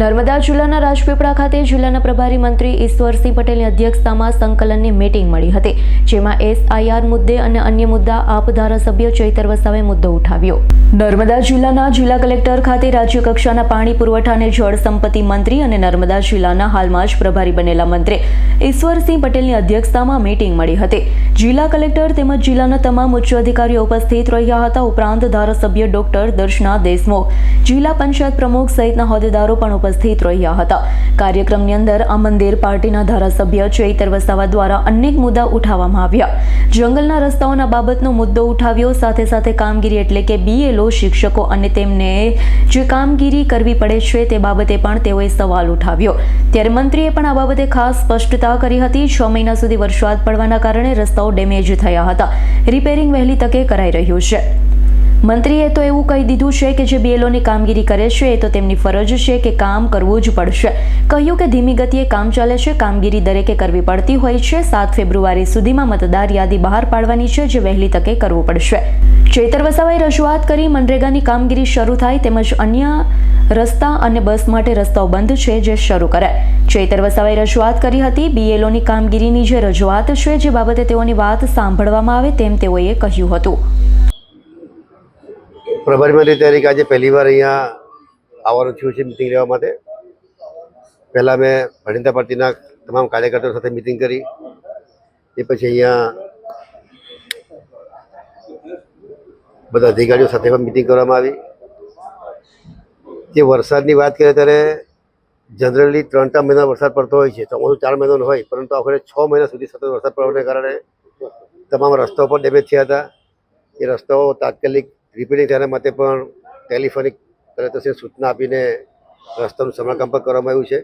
નર્મદા જિલ્લાના રાજપીપળા ખાતે જિલ્લાના પ્રભારી મંત્રી ઈશ્વરસિંહ પટેલની અધ્યક્ષતામાં સંકલનની મીટિંગ મળી હતી, જેમાં એસઆઈઆર મુદ્દે અને અન્ય મુદ્દા આપ ધારાસભ્ય ચૈતર વસાવે મુદ્દો ઉઠાવ્યો. નર્મદા જિલ્લાના જિલ્લા કલેક્ટર ખાતે રાજ્ય કક્ષાના પાણી પુરવઠા અને જળ સંપત્તિ મંત્રી અને નર્મદા જિલ્લાના હાલમાં જ પ્રભારી બનેલા મંત્રી ઈશ્વરસિંહ પટેલની અધ્યક્ષતામાં મીટિંગ મળી હતી. જિલ્લા કલેક્ટર તેમજ જિલ્લાના તમામ ઉચ્ચ અધિકારીઓ ઉપસ્થિત રહ્યા હતા. ઉપરાંત ધારાસભ્ય ડોક્ટર દર્શના દેશમુખ, જિલ્લા પંચાયત પ્રમુખ સહિતના હોદ્દેદારો પણ ઉપસ્થિત રહ્યા હતા. કાર્યક્રમની અંદર આ મંદિર પાર્ટીના ધારાસભ્ય ચૈતર વસાવા દ્વારા અનેક મુદ્દા ઉઠાવવામાં આવ્યા. જંગલના રસ્તાઓના બાબતનો મુદ્દો ઉઠાવ્યો, સાથે સાથે કામગીરી એટલે કે બીએલઓ શિક્ષકો અને તેમને જે કામગીરી કરવી પડે છે તે બાબતે પણ તેઓએ સવાલ ઉઠાવ્યો. ત્યારે મંત્રીએ પણ આ બાબતે ખાસ સ્પષ્ટતા કરી હતી. છ મહિના સુધી વરસાદ પડવાના કારણે રસ્તાઓ ડેમેજ થયા હતા. રિપેરિંગ વહેલી તકે કરાઈ રહ્યું છે. મંત્રીએ તો એવું કહી દીધું છે કે જે બીએલઓની કામગીરી કરે છે, એ તો તેમની ફરજ છે કે કામ કરવું જ પડશે. કહ્યું કે ધીમી ગતિએ કામ ચાલે છે, કામગીરી દરેકે કરવી પડતી હોય છે. સાત ફેબ્રુઆરી સુધીમાં મતદાર યાદી બહાર પાડવાની છે, જે વહેલી તકે કરવું પડશે. ચેતર વસાવાએ રજૂઆત કરી, મનરેગાની કામગીરી શરૂ થાય તેમજ અન્ય રસ્તા અને બસ માટે રસ્તાઓ બંધ છે, જે શરૂ કરાય ચેતર વસાવાએ રજૂઆત કરી હતી બીએલઓની કામગીરીની જે રજૂઆત છે, જે બાબતે તેઓની વાત સાંભળવામાં આવે તેમ તેઓએ કહ્યું હતું. પ્રભારી મંત્રી તરીકે આજે પહેલી વાર અહીંયા આવવાનું થયું છે મિટિંગ લેવા માટે. પહેલાં મેં ભણિતા પાર્ટીના તમામ કાર્યકર્તાઓ સાથે મિટિંગ કરી. એ પછી અહીંયા બધા અધિકારીઓ સાથે પણ મિટિંગ કરવામાં આવી. જે વરસાદની વાત કરીએ ત્યારે જનરલી ત્રણ ચાર મહિના વરસાદ પડતો હોય છે, ચોમાસું ચાર મહિનાનો હોય, પરંતુ આખરે છ મહિના સુધી સતત વરસાદ પડવાને કારણે તમામ રસ્તાઓ પણ ડેમેજ થયા હતા. એ રસ્તાઓ તાત્કાલિક રિપેરિંગ તેના માટે પણ ટેલિફોનિક કલેક્ટરશ્રીને સૂચના આપીને રસ્તાનું સમારકામ પણ કરવામાં આવ્યું છે.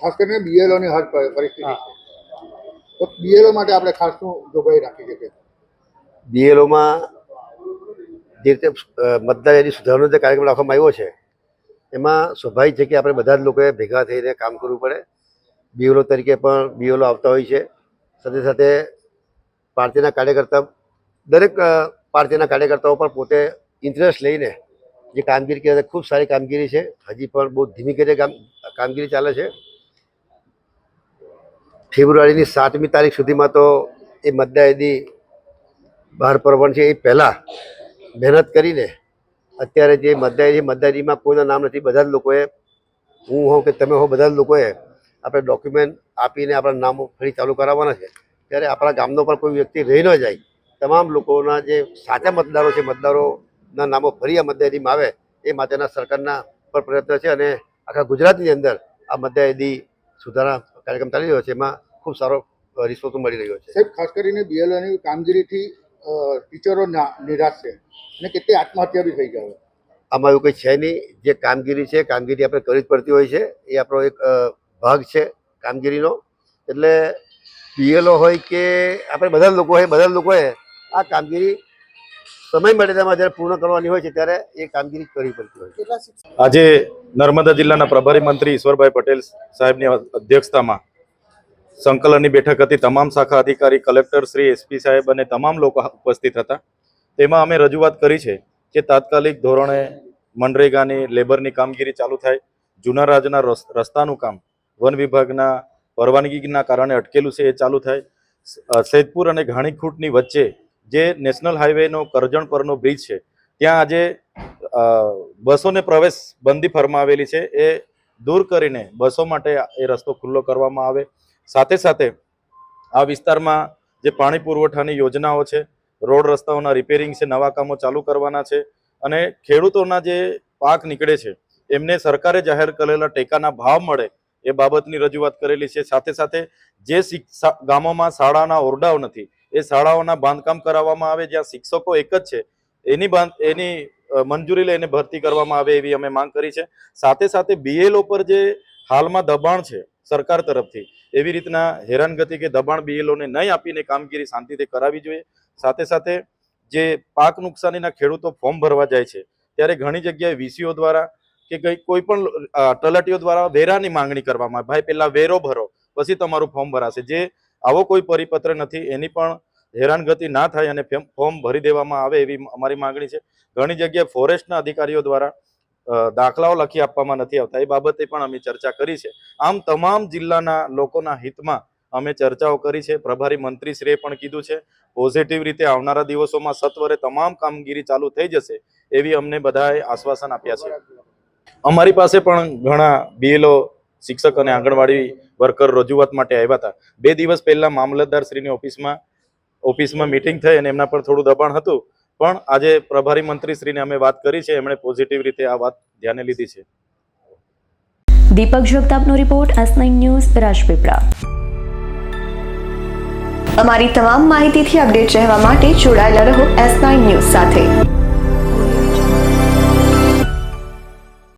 ખાસ કરીને બીએલઓની હાલ પરિસ્થિતિ તો બીએલઓ માટે આપણે ખાસ શું જોગવાઈ રાખી છે બીએલઓમાં જે રીતે મતદાર યાદી સુધારવાનો જે કાર્યક્રમ રાખવામાં આવ્યો છે એમાં સ્વાભાવિક છે કે આપણે બધા જ લોકોએ ભેગા થઈને કામ કરવું પડે. બીએલઓ તરીકે પણ બીએલઓ આવતા હોય છે. સાથે સાથે પાર્ટીના કાર્યકર્તા દરેક પાર્ટીના કાર્યકર્તાઓ પણ પોતે ઇન્ટરેસ્ટ લઈને જે કામગીરી કરે ખૂબ સારી કામગીરી છે. હજી પણ બહુ ધીમી ગતિએ કામગીરી ચાલે છે. ફેબ્રુઆરીની સાતમી તારીખ સુધીમાં તો એ મતદાયદી બહાર પડવાની છે. એ પહેલાં મહેનત કરીને અત્યારે જે મતદારી છે કોઈના નામ નથી. બધા જ લોકોએ, હું હોઉં કે તમે હો બધા જ લોકોએ આપણે ડોક્યુમેન્ટ આપીને આપણા નામો ફરી ચાલુ કરાવવાના છે. ત્યારે આપણા ગામનો પણ કોઈ વ્યક્તિ રહી ન જાય. તમામ લોકોના જે સાચા મતદારો છે મતદારોના નામો ફરી આ મતદારીમાં આવે એ માટેના સરકારના પર પ્રયત્ન છે અને આખા ગુજરાતની અંદર આ મતદારી સુધારા કાર્યક્રમ ચાલી રહ્યો છે. એમાં ખૂબ સારો રિસ્પોન્સ મળી રહ્યો છે. સાહેબ ખાસ કરીને બીએલઓની કામગીરીથી ટીચરો નિરાશ છે અને કેટલી આત્મહત્યા બી થઈ જાય આમાં એવું કંઈ છે નહીં. જે કામગીરી છે કામગીરી આપણે કરવી જ પડતી હોય છે. એ આપણો એક ભાગ છે કામગીરીનો. એટલે પીએલઓ હોય કે આપણે બધા લોકો હોય બધા લોકોએ આ કામગીરી સમય મર્યાદામાં જ્યારે પૂર્ણ કરવાની હોય છે ત્યારે એ કામગીરી કરવી પડતી હોય છે. આજે નર્મદા જિલ્લાના પ્રભારી મંત્રી ઈશ્વરભાઈ પટેલ સાહેબની અધ્યક્ષતામાં સંકલનની બેઠક હતી. તમામ શાખા અધિકારી કલેક્ટર શ્રી એસપી સાહેબ અને તમામ લોકો ઉપસ્થિત હતા. તેમાં અમે રજૂઆત કરી છે કે તાત્કાલિક ધોરણે મનરેગાની લેબરની કામગીરી ચાલુ થાય. જૂના રાજના રસ- રસ્તાનું કામ વન વિભાગના પરવાનગીના કારણે અટકેલું છે એ ચાલુ થાય. સૈદપુર અને ઘાણીખૂંટની વચ્ચે જે નેશનલ હાઈવેનો કરજણ પરનો બ્રિજ છે, ત્યાં આજે બસોને પ્રવેશ બંધી ફરમાવેલી છે. એ દૂર કરીને બસો માટે એ રસ્તો ખુલ્લો કરવામાં આવે. સાથે સાથે આ વિસ્તારમાં જે પાણી પુરવઠાની યોજનાઓ છે, રોડ રસ્તાઓના રિપેરિંગ છે, નવા કામો ચાલુ કરવાના છે અને ખેડૂતોના જે પાક નીકળે છે, એમને સરકારે જાહેર કરેલા ટેકાના ભાવ મળે એ બાબતની રજૂઆત કરેલી છે. સાથે સાથે જે ગામોમાં શાળાના ઓરડાઓ નથી એ શાળાઓના બાંધકામ કરાવવામાં આવે, જ્યાં શિક્ષકો એક જ છે. એની બાંધ, એની મંજૂરી લઈને ભરતી કરવામાં આવે એવી અમે માંગ કરી છે. સાથે સાથે બીએલઓ પર જે હાલમાં દબાણ છે સરકાર તરફથી, એવી રીતના હેરાનગતિ કે દબાણ બીએલઓને નહીં આપીને કામગીરી શાંતિથી કરાવી જોઈએ. સાથે સાથે જે પાક નુકસાનીના ખેડૂતો ફોર્મ ભરવા જાય છે, ત્યારે ઘણી જગ્યાએ વીસીઓ દ્વારા કે કઈ, કોઈ પણ તલાટીઓ દ્વારા વેરાની માંગણી કરવામાં આવે. ભાઈ પહેલા વેરો ભરો, પછી તમારું ફોર્મ ભરાશે. જે આવો કોઈ પરિપત્ર નથી. એની પણ હેરાનગતિ ના થાય અને ફોર્મ ભરી દેવામાં આવે એવી અમારી માંગણી છે. ઘણી જગ્યાએ ફોરેસ્ટના અધિકારીઓ દ્વારા દાખલાઓ લખી આપવામાં નથી આવતા. એ બાબતે પણ અમે ચર્ચા કરી છે. આમ તમામ જિલ્લાના લોકોના હિતમાં અમે ચર્ચાઓ કરી છે. પ્રભારી મંત્રીશ્રીએ પણ કીધું છે, પોઝિટિવ રીતે આવનારા દિવસોમાં સત્વરે તમામ કામગીરી ચાલુ થઈ જશે એવી અમને બધાએ આશ્વાસન આપ્યા છે. અમારી પાસે પણ ઘણા બીએલઓ શિક્ષક અને આંગણવાડી વર્કર રજૂઆત માટે આવ્યા હતા. બે દિવસ પહેલા મામલતદાર શ્રીની ઓફિસમાં ઓફિસમાં મિટિંગ થઈ અને એમના પર થોડું દબાણ હતું. પણ આજે પ્રભારી મંત્રી શ્રીને અમે વાત કરી છે, એમણે પોઝિટિવ રીતે આ વાત ધ્યાને લીધી છે. દીપક જગતાપનો રિપોર્ટ એસ ન્યૂઝ રાજપીપળા. અમારી તમામ માહિતીથી અપડેટ રહેવા માટે જોડાયેલા રહો એસ ન્યૂઝ સાથે.